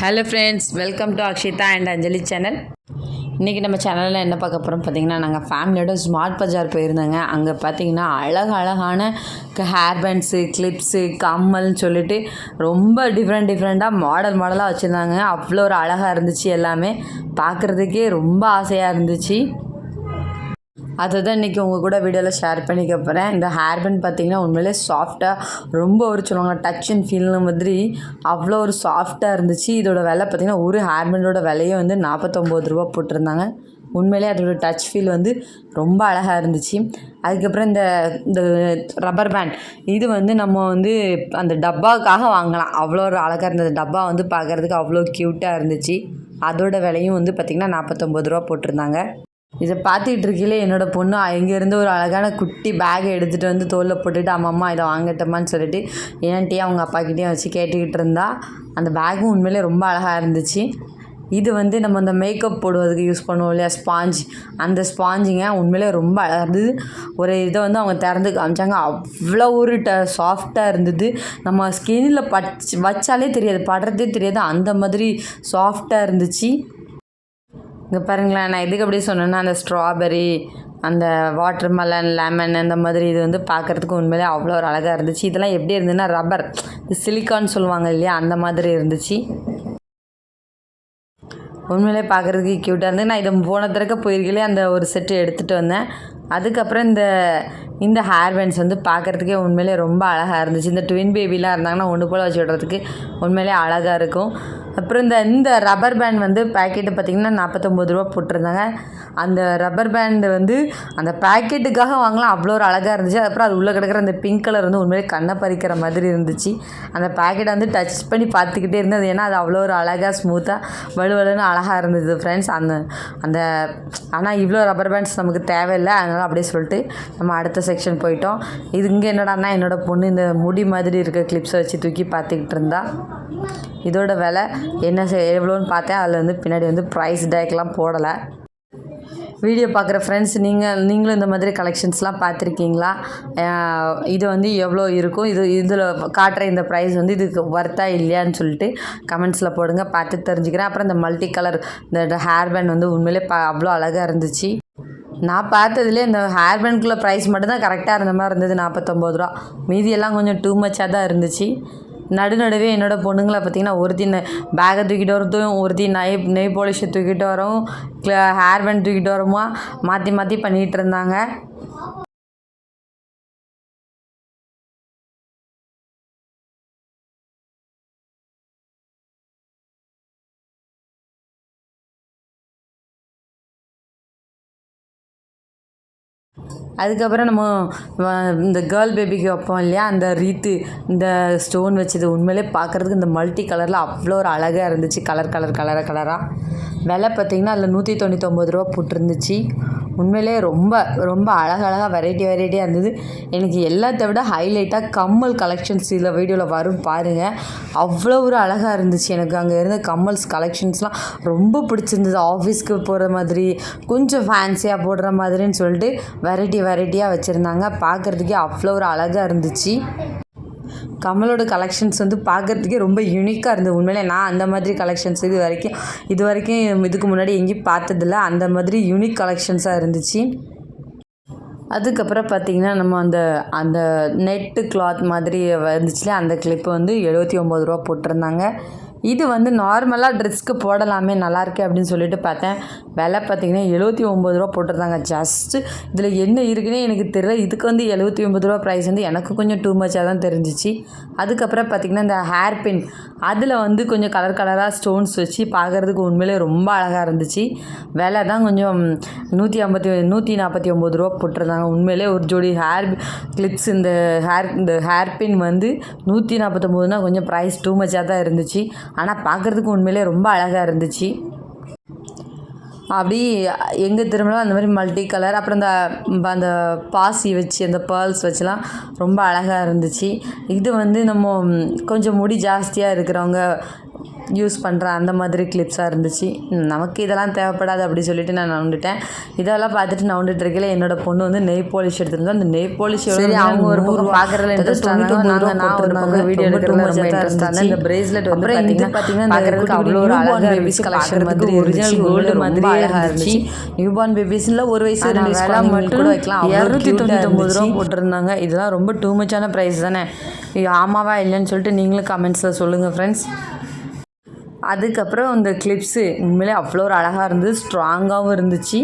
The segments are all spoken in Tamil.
Hello friends welcome to Akshita and Anjali channel இன்றைக்கி நம்ம சேனலில் என்ன பார்க்க போகிறோம் பார்த்தீங்கன்னா நாங்கள் ஃபேமிலியோட ஸ்மார்ட் பஜார் போயிருந்தோங்க. அங்கே பார்த்தீங்கன்னா அழக அழகான ஹேர் பேண்ட்ஸு கிளிப்ஸு கம்மல்னு சொல்லிட்டு ரொம்ப டிஃப்ரெண்ட் டிஃப்ரெண்ட்டாக மாடல் மாடலாக வச்சுருந்தாங்க. அவ்வளோ ஒரு அழகாக இருந்துச்சு எல்லாமே. பார்க்குறதுக்கே ரொம்ப ஆசையாக இருந்துச்சு. அதை தான் இன்றைக்கி உங்கள் கூட வீடியோவில் ஷேர் பண்ணிக்க போகிறேன் இந்த ஹேர் பேண்ட் பார்த்தீங்கன்னா உண்மையிலே சாஃப்டாக ரொம்ப ஒரு சொல்லுவாங்க டச் அண்ட் ஃபீல்னு மாதிரி அவ்வளோ ஒரு சாஃப்டாக இருந்துச்சு. இதோட விலை பார்த்தீங்கன்னா ஒரு ஹேர் பேண்டோட விலையே வந்து நாற்பத்தொம்போது ரூபா போட்டிருந்தாங்க. உண்மையிலே அதோட டச் ஃபீல் வந்து ரொம்ப அழகாக இருந்துச்சு. அதுக்கப்புறம் இந்த இந்த ரப்பர் பேண்ட் இது வந்து நம்ம வந்து அந்த டப்பாவுக்காக வாங்கலாம். அவ்வளோ ஒரு அழகாக இருந்தது. டப்பா வந்து பார்க்குறதுக்கு அவ்வளோ க்யூட்டாக இருந்துச்சு. அதோட விலையும் வந்து பார்த்திங்கன்னா நாற்பத்தொம்போது ரூபா போட்டிருந்தாங்க. இதை பார்த்துக்கிட்டு இருக்கையிலே என்னோடய பொண்ணு இங்கேருந்து ஒரு அழகான குட்டி பேக்கை எடுத்துகிட்டு வந்து தோலில் போட்டுட்டு அம்மா அம்மா இதை வாங்கட்டமான்னு சொல்லிட்டு ஏன்ட்டே அவங்க அப்பாக்கிட்டேயும் வச்சு கேட்டுக்கிட்டு இருந்தா அந்த பேக்கும் உண்மையிலே ரொம்ப அழகாக இருந்துச்சு. இது வந்து நம்ம அந்த மேக்கப் போடுவதுக்கு யூஸ் பண்ணுவோம் இல்லையா ஸ்பாஞ்ச் அந்த ஸ்பாஞ்சுங்க உண்மையிலே ரொம்ப அழகாக இருந்தது. ஒரு இதை வந்து அவங்க திறந்து காமிச்சாங்க. அவ்வளோ ஒரு ட சாஃப்டாக இருந்தது. நம்ம ஸ்கின்னில் பச் வச்சாலே தெரியாது படுறதே தெரியாது. அந்த மாதிரி சாஃப்டாக இருந்துச்சு. இங்கே பாருங்களேன் நான் எதுக்கு அப்படி சொன்னேன்னா அந்த ஸ்ட்ராபெரி அந்த வாட்டர் மெலன் லெமன் அந்த மாதிரி இது வந்து பார்க்குறதுக்கு உண்மையிலே அவ்வளோ ஒரு அழகாக இருந்துச்சு. இதெல்லாம் எப்படி இருந்ததுன்னா ரப்பர் இது சிலிக்கான் சொல்லுவாங்க இல்லையா அந்த மாதிரி இருந்துச்சு. உண்மையிலே பார்க்குறதுக்கு க்யூட்டாக இருந்து நான் இதை போன தடக்க போயிருக்கலே அந்த ஒரு செட்டு எடுத்துகிட்டு வந்தேன். அதுக்கப்புறம் இந்த இந்த ஹேர் பேண்ட்ஸ் வந்து பார்க்குறதுக்கே உண்மையிலே ரொம்ப அழகாக இருந்துச்சு. இந்த ட்வின் பேபிலாம் இருந்தாங்கன்னா ஒன்று போல் வச்சு விடுறதுக்கு உண்மையிலே அழகாக இருக்கும். அப்புறம் இந்த இந்த ரப்பர் பேண்ட் வந்து பேக்கெட்டு பார்த்திங்கன்னா நாற்பத்தொம்பது ரூபா போட்டிருந்தாங்க. அந்த ரப்பர் பேண்டு வந்து அந்த பேக்கெட்டுக்காக வாங்கலாம் அவ்வளோ ஒரு அழகாக இருந்துச்சு. அப்புறம் அது உள்ளே கிடக்கிற அந்த பிங்க் கலர் வந்து உண்மையிலே கண்ணை பறிக்கிற மாதிரி இருந்துச்சு. அந்த பேக்கெட்டை வந்து டச் பண்ணி பார்த்துக்கிட்டே இருந்தது. ஏன்னா அது அவ்வளோ ஒரு அழகாக ஸ்மூத்தாக வலுவலுன்னு அழகாக இருந்தது ஃப்ரெண்ட்ஸ் அந்த அந்த ஆனால் இவ்வளோ ரப்பர் பேண்ட்ஸ் நமக்கு தேவையில்லை. அதனால் அப்படியே சொல்லிட்டு நம்ம அடுத்த செக்ஷன் போயிட்டோம். இது இங்கே என்னடானா என்னோடய பொண்ணு இந்த முடி மாதிரி இருக்க கிளிப்ஸை வச்சு தூக்கி பார்த்துக்கிட்டு இருந்தா. இதோட விலை என்ன செ- எவ்வளோன்னு பார்த்தேன். அதில் வந்து பின்னாடி வந்து ப்ரைஸ் டேக்லாம் போடலை. வீடியோ பார்க்குற ஃப்ரெண்ட்ஸ் நீங்கள் நீங்களும் இந்த மாதிரி கலெக்ஷன்ஸ்லாம் பார்த்துருக்கீங்களா? இது வந்து எவ்வளோ இருக்கும்? இது இதில் காட்டுற இந்த ப்ரைஸ் வந்து இதுக்கு ஒர்த்தா இல்லையான்னு சொல்லிட்டு கமெண்ட்ஸில் போடுங்க. பார்த்து தெரிஞ்சுக்கிறேன். அப்புறம் இந்த மல்டி கலர் இந்த ஹேர் பேண்ட் வந்து உண்மையிலே பா அவ்வளோ அழகாக இருந்துச்சு. நான் பார்த்ததுலேயே இந்த ஹேர் பேண்ட்குள்ளே ப்ரைஸ் மட்டும்தான் கரெக்டாக இருந்த மாதிரி இருந்தது நாற்பத்தொம்பது ரூபா. மீதியெல்லாம் கொஞ்சம் டூ மச்சாக தான் இருந்துச்சு. நடுநடுவே என்னோடய பொண்ணுங்களை பார்த்தீங்கன்னா ஒருத்தி பேக்கை தூக்கிட்டு வரதும் ஒருத்தி நெய் நெய் பாலிஷை தூக்கிட்டு வரவும் ஹேர் பேண்ட் தூக்கிட்டு வரமா மாற்றி மாற்றி பண்ணிகிட்டு இருந்தாங்க. அதுக்கப்புறம் நம்ம வ- இந்த கேர்ள் பேபிக்கு வைப்போம் இல்லையா? அந்த ரீத்து இந்த ஸ்டோன் வச்சது உண்மையிலே பார்க்குறதுக்கு இந்த மல்டி கலரில் அவ்வளோ ஒரு அழகாக இருந்துச்சு. கலர் கலர் கலராக கலராக விலை பார்த்திங்கன்னா அதில் நூற்றி தொண்ணூத்தொம்பது ரூபா போட்டிருந்துச்சு. உண்மையிலே ரொம்ப ரொம்ப அழகழகாக வெரைட்டி வெரைட்டியாக இருந்தது. எனக்கு எல்லாத்த விட ஹைலைட்டாக கம்மல் கலெக்ஷன்ஸ் இதில் வீடியோவில் வரும் பாருங்கள் அவ்வளோ ஒரு அழகாக இருந்துச்சு. எனக்கு அங்கே இருந்த கம்மல்ஸ் கலெக்ஷன்ஸ்லாம் ரொம்ப பிடிச்சிருந்தது. ஆஃபீஸ்க்கு போகிற மாதிரி கொஞ்சம் ஃபேன்சியாக போடுற மாதிரின்னு சொல்லிட்டு வெரைட்டி வெரைட்டியாக வச்சுருந்தாங்க. பார்க்குறதுக்கே அவ்வளோ ஒரு அழகாக இருந்துச்சு. கமலோட கலெக்ஷன்ஸ் வந்து பார்க்குறதுக்கே ரொம்ப யூனிக்காக இருந்தது. உண்மையிலே நான் அந்த மாதிரி கலெக்ஷன்ஸ் இது வரைக்கும் இது வரைக்கும் இதுக்கு முன்னாடி எங்கேயும் பார்த்ததில்ல. அந்த மாதிரி யூனிக் கலெக்ஷன்ஸாக இருந்துச்சு. அதுக்கப்புறம் பார்த்திங்கன்னா நம்ம அந்த அந்த நெட்டு கிளாத் மாதிரி வந்துச்சுல அந்த கிளிப்பு வந்து எழுபத்தி ஒம்பது ரூபா போட்டிருந்தாங்க. இது வந்து நார்மலாக ட்ரெஸ்க்கு போடலாமே நல்லாயிருக்கு அப்படின்னு சொல்லிட்டு பார்த்தேன். விலை பார்த்திங்கன்னா எழுபத்தி ஒம்பது ரூபா போட்டிருந்தாங்க. ஜஸ்ட்டு இதில் என்ன இருக்குன்னே எனக்கு தெரியல. இதுக்கு வந்து எழுபத்தி ஒம்பது ரூபா ப்ரைஸ் வந்து எனக்கு கொஞ்சம் டூ மச்சாக தான் தெரிஞ்சிச்சு. அதுக்கப்புறம் பார்த்திங்கன்னா இந்த ஹேர் பின் அதில் வந்து கொஞ்சம் கலர் கலராக ஸ்டோன்ஸ் வச்சு பார்க்குறதுக்கு உண்மையிலே ரொம்ப அழகாக இருந்துச்சு. விலை தான் கொஞ்சம் நூற்றி ஐம்பத்தி நூற்றி நாற்பத்தி ஒம்பது ரூபா போட்டிருந்தாங்க. உண்மையிலே ஒரு ஜோடி ஹேர் கிளிப்ஸ் இந்த ஹேர் இந்த ஹேர் பின் வந்து நூற்றி நாற்பத்தொம்போதுனா கொஞ்சம் ப்ரைஸ் டூ மச்சாக தான் இருந்துச்சு. ஆனால் பார்க்குறதுக்கு உண்மையிலே ரொம்ப அழகாக இருந்துச்சு. அப்படி எங்கே திரும்பலாம் அந்த மாதிரி மல்டி கலர் அப்புறம் இந்த அந்த பாசி வச்சு அந்த பேர்ல்ஸ் வச்சுலாம் ரொம்ப அழகாக இருந்துச்சு. இது வந்து நம்ம கொஞ்சம் முடி ஜாஸ்தியாக இருக்கிறவங்க யூஸ் பண்ணுற அந்த மாதிரி கிளிப்ஸாக இருந்துச்சு. நமக்கு இதெல்லாம் தேவைப்படாது அப்படி சொல்லிட்டு நான் நவுண்டுட்டேன் இதெல்லாம் பார்த்துட்டு நவுண்டுட்டு இருக்கல என்னோட பொண்ணு வந்து நெய் பாலிஷ் எடுத்திருந்தா அந்த நெய் பாலிஷ் சரி, அவங்க ஒரு பக்கம் பார்க்கறதுல நான் ஒரு பக்கம் ரொம்ப interest ஆனேன். இந்த பிரேஸ்லெட் வந்து பார்த்தீங்கன்னா பார்க்கறதுக்கு அவ்வளோ ஒரு அழகாக collection பார்க்கறதுக்கு மாதிரி ஒரிஜினல். கோல்டு மாதிரி அழகாக இருந்துச்சு. நியூ பார்ன் பேபிஸ்ல ஒரு வயசு ரெண்டு வயசு கூட மட்டும் வைக்கலாம். இருநூத்தி இரநூத்தி தொண்ணூத்தி தொண்ணூத்தொம்பது ஒன்பது ரூபா போட்டிருந்தாங்க. இதெல்லாம் ரொம்ப டூ மச்சான ப்ரைஸ் தானே. ஆமாவா இல்லைன்னு சொல்லிட்டு நீங்களும் கமெண்ட்ஸில் சொல்லுங்கள் ஃப்ரெண்ட்ஸ் அதுக்கப்புறம் இந்த கிளிப்ஸு உண்மையிலே அவ்வளோ ஒரு அழகாக இருந்தது ஸ்ட்ராங்காகவும் இருந்துச்சு.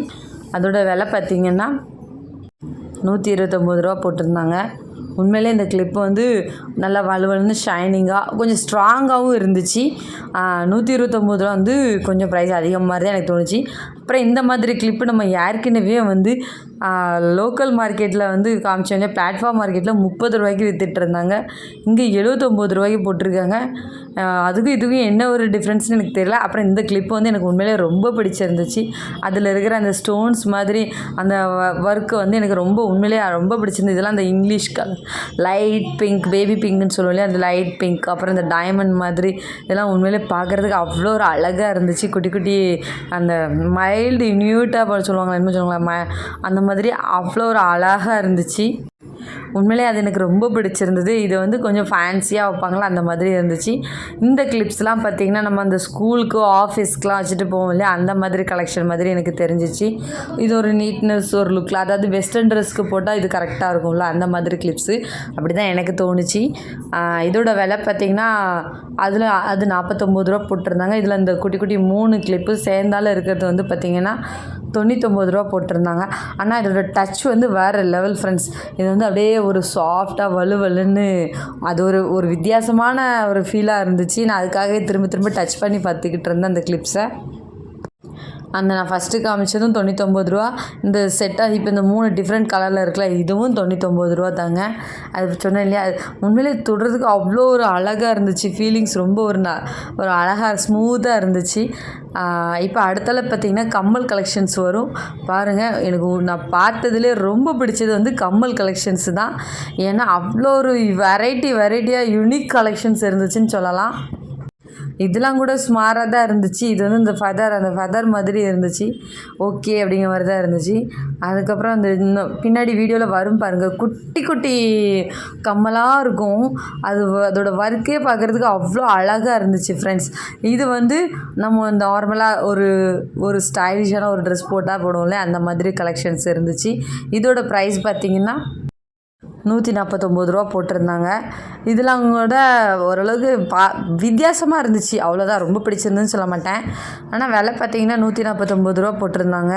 அதோட விலை பார்த்திங்கன்னா நூற்றி இருபத்தொம்போது ரூபா போட்டிருந்தாங்க. உண்மையிலே இந்த கிளிப் வந்து நல்லா வலுவலுன்னு ஷைனிங்காக கொஞ்சம் ஸ்ட்ராங்காகவும் இருந்துச்சு. நூற்றி இருபத்தொம்போது ரூபா வந்து கொஞ்சம் ப்ரைஸ் அதிகமாக தான் எனக்கு தோணுச்சு. அப்புறம் இந்த மாதிரி கிளிப்பு நம்ம ஏற்கனவே வந்து லோக்கல் மார்க்கெட்டில் வந்து காமிச்சாங்க. பிளாட்ஃபார்ம் மார்க்கெட்டில் முப்பது ரூபாய்க்கு வித்துட்டு இருந்தாங்க. இங்கே எழுபத்தொம்போது ரூபாய்க்கு போட்டிருக்காங்க. அதுக்கும் இதுக்கும் என்ன ஒரு டிஃப்ரென்ஸ்னு எனக்கு தெரியல. அப்புறம் இந்த கிளிப் வந்து எனக்கு உண்மையிலே ரொம்ப பிடிச்சிருந்துச்சு. அதில் இருக்கிற அந்த ஸ்டோன்ஸ் மாதிரி அந்த ஒர்க்கு வந்து எனக்கு ரொம்ப உண்மையிலேயே ரொம்ப பிடிச்சிருந்தது இதெல்லாம் அந்த English colour light pink baby பிங்க்னு சொல்லுவோம் இல்லையா? அந்த லைட் பிங்க் அப்புறம் இந்த டைமண்ட் மாதிரி இதெல்லாம் உண்மையிலே பார்க்குறதுக்கு அவ்வளோ ஒரு அழகாக இருந்துச்சு. குட்டி குட்டி அந்த மைல்டு நியூட்டாக சொல்லுவாங்களா என்ன சொல்லுவாங்களா ம அந்த மாதிரி மாதிரி அவ்வளோ ஒரு அழகாக இருந்துச்சு. உண்மையிலே அது எனக்கு ரொம்ப பிடிச்சிருந்தது. இது வந்து கொஞ்சம் ஃபேன்சியாக வைப்பாங்களா அந்த மாதிரி இருந்துச்சு. இந்த கிளிப்ஸ்லாம் பார்த்திங்கன்னா நம்ம அந்த ஸ்கூலுக்கு ஆஃபீஸ்க்குலாம் வச்சுட்டு போவோம் இல்லையா? அந்த மாதிரி கலெக்ஷன் மாதிரி எனக்கு தெரிஞ்சிச்சு. இது ஒரு நீட்னஸ் ஒரு லுக்கில் அதாவது வெஸ்டர்ன் ட்ரெஸ்க்கு போட்டால் இது கரெக்டாக இருக்கும்ல அந்த மாதிரி கிளிப்ஸு அப்படி தான் எனக்கு தோணுச்சு. இதோட விலை பார்த்திங்கன்னா அதில் அது நாற்பத்தொம்போது ரூபா போட்டிருந்தாங்க. இதில் இந்த குட்டி குட்டி மூணு கிளிப்பு சேர்ந்தாலும் இருக்கிறது வந்து பார்த்திங்கன்னா தொண்ணூத்தொம்பது ரூபா போட்டிருந்தாங்க. ஆனால் இதோட டச் வந்து வேறு லெவல் ஃப்ரெண்ட்ஸ் இது வந்து அப்படியே ஒரு சாஃப்டாக வலுவலுன்னு அது ஒரு ஒரு வித்தியாசமான ஒரு ஃபீலாக இருந்துச்சு. நான் அதுக்காகவே திரும்ப திரும்ப டச் பண்ணி பார்த்துக்கிட்டு இருந்தேன் அந்த கிளிப்ஸை அந்த நான் ஃபஸ்ட்டு காமிச்சதும் தொண்ணூத்தொம்பது ரூபா. இந்த செட்டாக இப்போ இந்த மூணு டிஃப்ரெண்ட் கலரில் இருக்குல்ல இதுவும் தொண்ணூத்தொம்பது ரூபா தாங்க. அது சொன்னேன் இல்லையா அது உண்மையிலே தொடுறதுக்கு அவ்வளோ ஒரு அழகாக இருந்துச்சு ஃபீலிங்ஸ் ரொம்ப ஒரு ந ஒரு அழகாக ஸ்மூத்தாக இருந்துச்சு. இப்போ அடுத்தால பார்த்திங்கன்னா கம்மல் கலெக்ஷன்ஸ் வரும். பாருங்கள் எனக்கு நான் பார்த்ததுலேயே ரொம்ப பிடிச்சது வந்து கம்மல் கலெக்ஷன்ஸ் தான். ஏன்னா அவ்வளோ ஒரு வெரைட்டி வெரைட்டியாக யூனிக் கலெக்ஷன்ஸ் இருந்துச்சுன்னு சொல்லலாம். இதெல்லாம் கூட ஸ்மாராக தான் இருந்துச்சு. இது வந்து இந்த ஃபதர் அந்த ஃபதர் மாதிரி இருந்துச்சு. ஓகே அப்படிங்கிற மாதிரி தான் இருந்துச்சு. அதுக்கப்புறம் அந்த இன்னும் பின்னாடி வீடியோவில் வரும் பாருங்கள் குட்டி குட்டி கம்மலாக இருக்கும். அது அதோடய அதோட ஒர்க்கே பார்க்குறதுக்கு அவ்வளோ அழகாக இருந்துச்சு ஃப்ரெண்ட்ஸ் இது வந்து நம்ம நார்மலாக ஒரு ஒரு ஸ்டைலிஷான ஒரு ட்ரெஸ் போட்டால் போடுவோம்ல அந்த மாதிரி கலெக்ஷன்ஸ் இருந்துச்சு. இதோட ப்ரைஸ் பார்த்திங்கன்னா நூற்றி நாற்பத்தொம்போது ரூபா போட்டிருந்தாங்க. இதெல்லாம் கூட ஓரளவுக்கு பா வித்தியாசமாக இருந்துச்சு. அவ்வளோதான் ரொம்ப பிடிச்சிருந்துன்னு சொல்ல மாட்டேன். ஆனால் விலை பார்த்திங்கன்னா நூற்றி நாற்பத்தொம்போது ரூபா போட்டிருந்தாங்க.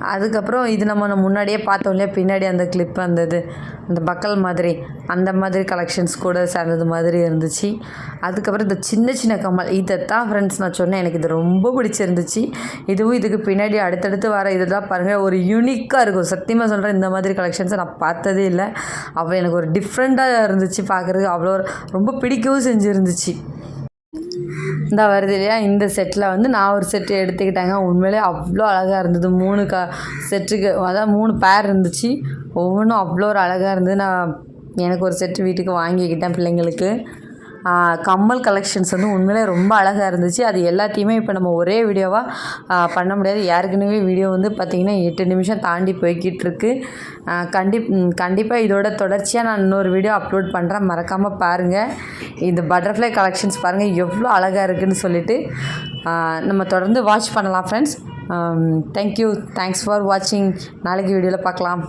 அதுக்கப்புறம் இது நம்ம முன்னாடியே பார்த்தோம் இல்லையா? பின்னாடி அந்த கிளிப் வந்தது. அந்த பக்கல் மாதிரி. அந்த மாதிரி கலெக்ஷன்ஸ் கூட சேர்ந்தது மாதிரி இருந்துச்சு. அதுக்கப்புறம் இந்த சின்ன சின்ன கம்மல் தான் ஃப்ரெண்ட்ஸ் நான் சொன்னேன். எனக்கு இது ரொம்ப பிடிச்சிருந்துச்சு. இதுவும் இதுக்கு பின்னாடி அடுத்தடுத்து வர இதெல்லாம் பாருங்கள் ஒரு யூனிக்காக இருக்கும். சத்தியமாக சொல்கிறேன் இந்த மாதிரி கலெக்ஷன்ஸை நான் பார்த்ததே இல்லை. அவ்வளோ எனக்கு ஒரு டிஃப்ரெண்ட்டாக இருந்துச்சு பார்க்குறதுக்கு. அவ்வளோ ரொம்ப பிடிக்கவும் செஞ்சுருந்துச்சு. இந்த வருது இல்லையா? இந்த செட்டில் வந்து நான் ஒரு செட்டு எடுத்துக்கிட்டேங்க. உண்மையிலே அவ்வளோ அழகாக இருந்தது. மூணு க செட்டுக்கு அதான் மூணு பேர் இருந்துச்சு. ஒவ்வொன்றும் அவ்வளோ ஒரு அழகாக இருந்தது. நான் எனக்கு ஒரு செட்டு வீட்டுக்கு வாங்கிக்கிட்டேன் பிள்ளைங்களுக்கு. கம்மல் கலெக்ஷன்ஸ் வந்து உண்மையிலே ரொம்ப அழகாக இருந்துச்சு. அது எல்லாத்தையுமே இப்போ நம்ம ஒரே வீடியோவாக பண்ண முடியாது. ஏற்கனவே வீடியோ வந்து பார்த்திங்கன்னா எட்டு நிமிஷம் தாண்டி போய்கிட்டு இருக்கு. கண்டிப் கண்டிப்பாக இதோட தொடர்ச்சியாக நான் இன்னொரு வீடியோ அப்லோட் பண்ணுறேன் மறக்காமல் பாருங்கள் இந்த பட்டர்ஃப்ளை கலெக்ஷன்ஸ் பாருங்கள் எவ்வளோ அழகாக இருக்குன்னு சொல்லிட்டு நம்ம தொடர்ந்து வாட்ச் பண்ணலாம் ஃப்ரெண்ட்ஸ் தேங்க்யூ தேங்க்ஸ் ஃபார் வாட்சிங் நாளைக்கு வீடியோவில் பார்க்கலாம்